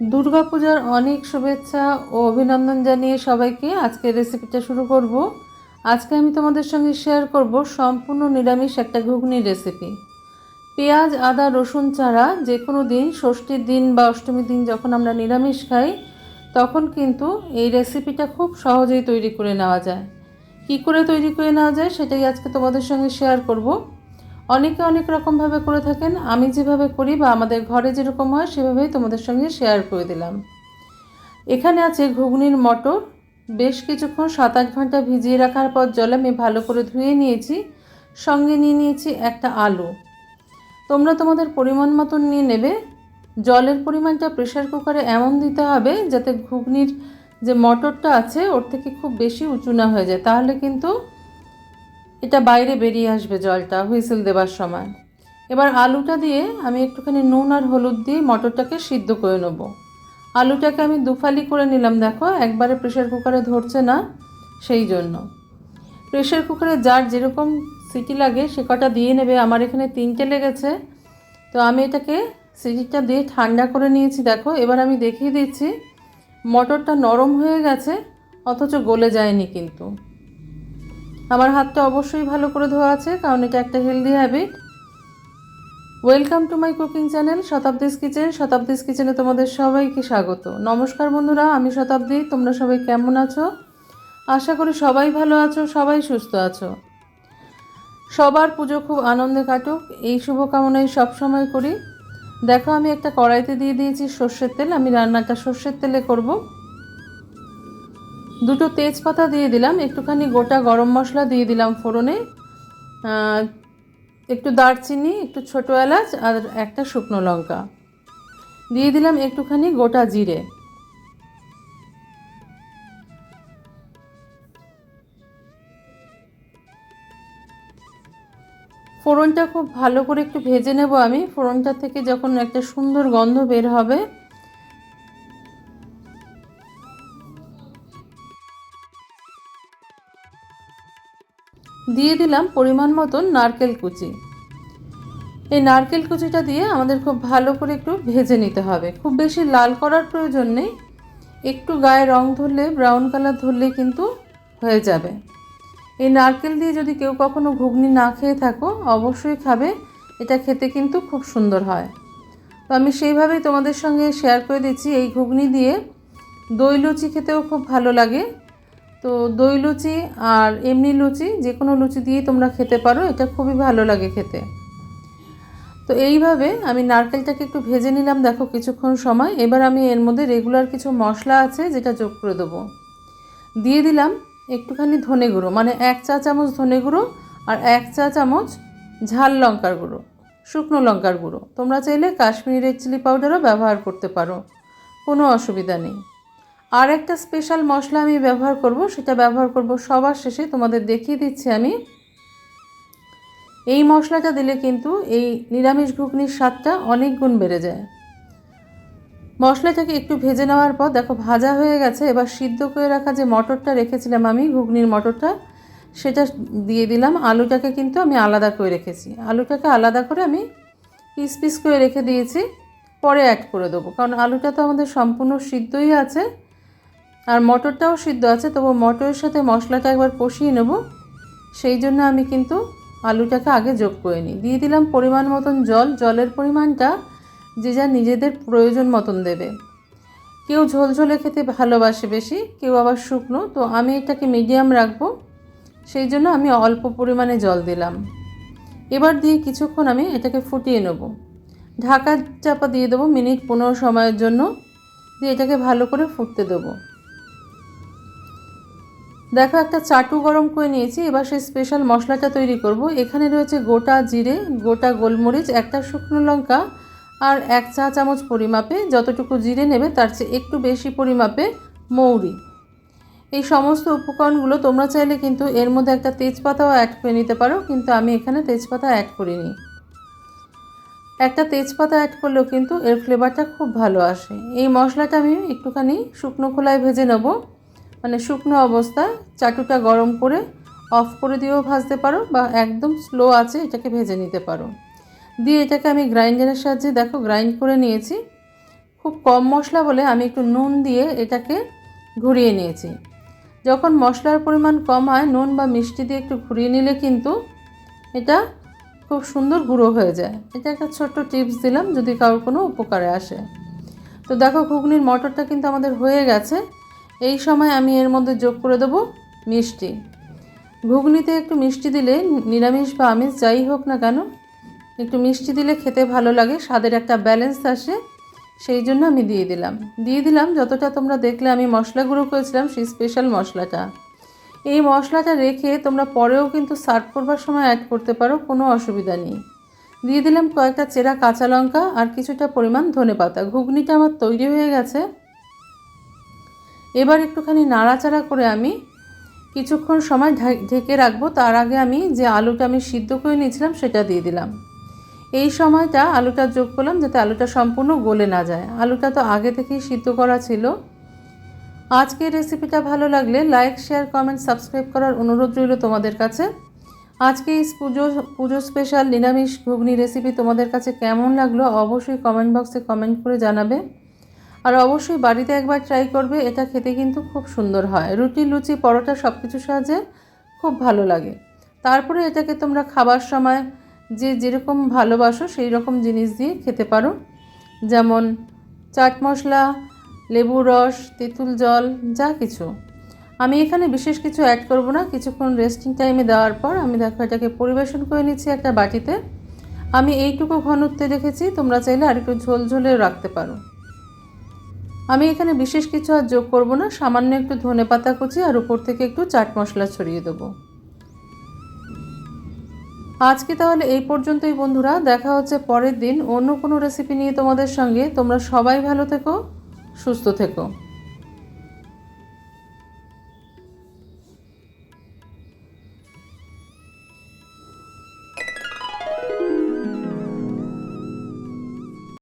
দুর্গাপূজার অনেক শুভেচ্ছা ও অভিনন্দন জানিয়ে সবাইকে আজকের রেসিপিটা শুরু করব। আজকে আমি তোমাদের সঙ্গে শেয়ার করব সম্পূর্ণ নিরামিষ একটা ঘুগনি রেসিপি পেঁয়াজ, আদা, রসুন ছাড়া যে কোনো দিন, ষষ্ঠীর দিন বা অষ্টমীর দিন যখন আমরা নিরামিষ খাই, তখন কিন্তু এই রেসিপিটা খুব সহজেই তৈরি করে নেওয়া যায়। কী করে তৈরি করে নেওয়া যায় সেটাই আজকে তোমাদের সঙ্গে শেয়ার করব। অনেকে অনেক রকমভাবে করে থাকেন। আমি যেভাবে করি বা আমাদের ঘরে যেরকম হয়, সেভাবেই তোমাদের সঙ্গে শেয়ার করে দিলাম। এখানে আছে ঘুগনির মটর। বেশ কিছুক্ষণ সাত আট ঘণ্টা ভিজিয়ে রাখার পর জলে আমি ভালো করে ধুয়ে নিয়েছি। সঙ্গে নিয়ে নিয়েছি একটা আলু। তোমরা তোমাদের পরিমাণ মতন নিয়ে নেবে। জলের পরিমাণটা প্রেশার কুকারে এমন দিতে হবে যাতে ঘুগনির যে মটরটা আছে, ওর থেকে খুব বেশি উঁচু না হয়ে যায়। তাহলে কিন্তু এটা বাইরে বেরিয়ে আসবে জলটা হুইসেল দেবার সময়। এবার আলুটা দিয়ে আমি একটুখানি নুন আর হলুদ দিয়ে মটরটাকে সিদ্ধ করে নেব। আলুটাকে আমি দুফালি করে নিলাম, দেখো, একবারে প্রেশার কুকারে ধরছে না সেই জন্য। প্রেশার কুকারে যার যেরকম সিটি লাগে সে কটা দিয়ে নেবে, আমার এখানে তিনটে লেগেছে। তো আমি এটাকে সিটিটা দিয়ে ঠান্ডা করে নিয়েছি, দেখো, এবার আমি দেখিয়ে দিচ্ছি, মটরটা নরম হয়ে গেছে, অথচ গলে যায়নি কিন্তু। আমার হাতটা অবশ্যই ভালো করে ধোয়া আছে, কারণ এটা একটা healthy habit welcome to my cooking channel Shatabdi's kitchen Shatabdi's কিচেনে তোমাদের সবাইকে স্বাগত। নমস্কার বন্ধুরা, আমি শতাব্দী তোমরা সবাই কেমন আছো? আশা করি সবাই ভালো আছো, সবাই সুস্থ আছো। সবার পুজো খুব আনন্দে কাটুক, এই শুভকামনাই সবসময় করি। দেখো, আমি একটা কড়াইতে দিয়ে দিয়েছি সর্ষের তেল, আমি রান্নাটা সর্ষের তেলে করব। দুটো তেজপাতা দিয়ে দিলাম, একটুখানি গোটা গরম মশলা দিয়ে দিলাম ফোড়নে। একটু দারচিনি, একটু ছোটো এলাচ আর একটা শুকনো লঙ্কা। দিয়ে দিলাম একটুখানি গোটা জিরে। ফোড়নটা খুব ভালো করে একটু ভেজে নেব আমি। ফোড়নটা থেকে যখন একটা সুন্দর গন্ধ বের হবে দিয়ে দিলাম পরিমাণ মতন নারকেল কুচি। এই নারকেল কুচিটা দিয়ে আমাদের খুব ভালো করে একটু ভেজে নিতে হবে। খুব বেশি লাল করার প্রয়োজন নেই। একটু গায়ে রং ধরলে, ব্রাউন কালার ধরলে কিন্তু হয়ে যাবে। এই নারকেল দিয়ে যদি কেউ কখনো ঘুগনি না খেয়ে থাকো, অবশ্যই খাবে। এটা খেতে কিন্তু খুব সুন্দর হয়। তো আমি সেইভাবেই তোমাদের সঙ্গে শেয়ার করে দিচ্ছি। এই ঘুগনি দিয়ে দই লুচি খেতেও খুব ভালো লাগে। তো দই লুচি আর এমনি লুচি যে কোনো লুচি দিয়েই তোমরা খেতে পারো, এটা খুবই ভালো লাগে খেতে। তো এইভাবে আমি নারকেলটাকে একটু ভেজে নিলাম, দেখো কিছুক্ষণ সময়। এবার আমি এর মধ্যে রেগুলার কিছু মশলা আছে, যেটা যোগ করে দেবো। দিয়ে দিলাম একটুখানি ধনে গুঁড়ো মানে এক চা চামচ ধনে গুঁড়ো আর এক চা চামচ ঝাল লঙ্কার গুঁড়ো, শুকনো লঙ্কার গুঁড়ো। তোমরা চাইলে কাশ্মীরি রেড চিলি পাউডারও ব্যবহার করতে পারো, কোনো অসুবিধা নেই। আর একটা স্পেশাল মশলা আমি ব্যবহার করব, সেটা ব্যবহার করব সবার শেষে, তোমাদের দেখিয়ে দিচ্ছি আমি। এই মশলাটা দিলে কিন্তু এই নিরামিষ ঘুগনির স্বাদটা অনেক গুণ বেড়ে যায়। মশলাটাকে একটু ভেজে নেওয়ার পর, দেখো ভাজা হয়ে গেছে, এবার সিদ্ধ করে রাখা যে মটরটা রেখেছিলাম আমি, ঘুগনির মটরটা, সেটা দিয়ে দিলাম। আলুটাকে কিন্তু আমি আলাদা করে রেখেছি। আলুটাকে আলাদা করে আমি পিস পিস করে রেখে দিয়েছি, পরে অ্যাড করে দেবো। কারণ আলুটা তো আমাদের সম্পূর্ণ সিদ্ধই আছে। আর মটরটাও সিদ্ধ আছে, তবু মটরের সাথে মশলাটা একবার কষিয়ে নেব। সেই জন্য আমি কিন্তু আলুটাকে আগে যোগ করে নিই। দিয়ে দিলাম পরিমাণ মতন জল। জলের পরিমাণটা যে যা নিজেদের প্রয়োজন মতন দেবে। কেউ ঝোলঝোলে খেতে ভালোবাসে বেশি, কেউ আবার শুকনো। তো আমি এটাকে মিডিয়াম রাখব। সেই জন্য আমি অল্প পরিমাণে জল দিলাম। এবার দিয়ে কিছুক্ষণ আমি এটাকে ফুটিয়ে নেব। ঢাকা চাপা দিয়ে দেবো মিনিট পনেরো সময়ের জন্য। দিয়ে এটাকে ভালো করে ফুটতে দেবো। দেখো, একটা চাটু গরম করে নিয়েছি। এবার সেই স্পেশাল মশলাটা তৈরি করব। এখানে রয়েছে গোটা জিরে, গোটা গোলমরিচ, একটা শুকনো লঙ্কা আর এক চা চামচ পরিমাপে। যতটুকু জিরে নেবে, তার চেয়ে একটু বেশি পরিমাপে মৌরি। এই সমস্ত উপকরণগুলো তোমরা চাইলে কিন্তু এর মধ্যে একটা তেজপাতাও অ্যাড করে নিতে পারো, কিন্তু আমি এখানে তেজপাতা অ্যাড করিনি। একটা তেজপাতা অ্যাড করলেও কিন্তু এর ফ্লেভারটা খুব ভালো আসে। এই মশলাটা আমি একটুখানি শুকনো খোলায় ভেজে নেব। মানে শুকনো অবস্থায় চাটুটা গরম করে অফ করে দিয়েও ভাজতে পারো বা একদম স্লো আছে এটাকে ভেজে নিতে পারো। দিয়ে এটাকে আমি গ্রাইন্ডারের সাহায্যে দেখো গ্রাইন্ড করে নিয়েছি। খুব কম মশলা বলে আমি একটু নুন দিয়ে এটাকে ঘুরিয়ে নিয়েছি। যখন মশলার পরিমাণ কম হয়, নুন বা মিষ্টি দিয়ে একটু ঘুরিয়ে নিলে কিন্তু এটা খুব সুন্দর গুঁড়ো হয়ে যায়। এটা একটা ছোট্ট টিপস দিলাম যদি কারোর কোনো উপকারে আসে। তো দেখো ঘুগনির মটরটা কিন্তু আমাদের হয়ে গেছে। এই সময় আমি এর মধ্যে যোগ করে দেবো মিষ্টি। ঘুগনিতে একটু মিষ্টি দিলে নিরামিষ বা আমিষ যাই হোক না কেন, একটু মিষ্টি দিলে খেতে ভালো লাগে, স্বাদের একটা ব্যালেন্স আসে, সেই জন্য আমি দিয়ে দিলাম। দিয়ে দিলাম যতটা তোমরা দেখলে, আমি মশলা গুঁড়ো করেছিলাম, সেই স্পেশাল মশলাটা। এই মশলাটা রেখে তোমরা পরেও কিন্তু সার্ভ করবার সময় অ্যাড করতে পারো, কোনো অসুবিধা নেই। দিয়ে দিলাম কয়েকটা চেরা কাঁচা লঙ্কা আর কিছুটা পরিমাণ ধনে পাতা ঘুগনিটা আমার তৈরি হয়ে গেছে। এবার একটুখানি নাড়াচাড়া করে আমি কিছুক্ষণ সময় ঢেকে রাখব। তার আগে আমি যে আলুটা আমি সিদ্ধ করে নিয়েছিলাম সেটা দিয়ে দিলাম। এই সময়টা আলুটা যোগ করলাম যাতে আলুটা সম্পূর্ণ গলে না যায়। আলুটা তো আগে থেকেই সিদ্ধ করা ছিল। আজকের রেসিপিটা ভালো লাগলে লাইক, শেয়ার, কমেন্ট, সাবস্ক্রাইব করার অনুরোধ রইল তোমাদের কাছে। আজকে এই পুজো পুজো স্পেশাল নিরামিষ ঘুগনি রেসিপি তোমাদের কাছে কেমন লাগল অবশ্যই কমেন্ট বক্সে কমেন্ট করে জানাবে। আর অবশ্যই বাড়িতে একবার ট্রাই করবে, এটা খেতে কিন্তু খুব সুন্দর হয়। রুটি, লুচি, পরোটা সব কিছুর সাহায্যে খুব ভালো লাগে। তারপরে এটাকে তোমরা খাবার সময় যে যেরকম ভালোবাসো সেই রকম জিনিস দিয়ে খেতে পারো। যেমন চাট মশলা, লেবু রস, তেঁতুল জল, যা কিছু। আমি এখানে বিশেষ কিছু অ্যাড করব না। কিছুক্ষণ রেস্টিং টাইমে দেওয়ার পর আমি দেখো এটাকে পরিবেশন করে নিচ্ছি একটা বাটিতে। আমি এইটুকু ঘনত্বে রেখেছি, তোমরা চাইলে আর একটু ঝোল ঝোলেও রাখতে পারো। আমি এখানে বিশেষ কিছু আর যোগ করব না, সামান্য একটু ধনে পাতা কুচি আর উপর থেকে একটু চাট মশলা ছড়িয়ে দেবো। আজকে তাহলে এই পর্যন্তই বন্ধুরা, দেখা হচ্ছে পরের দিন অন্য কোনো রেসিপি নিয়ে তোমাদের সঙ্গে। তোমরা সবাই ভালো থেকো, সুস্থ থেকো।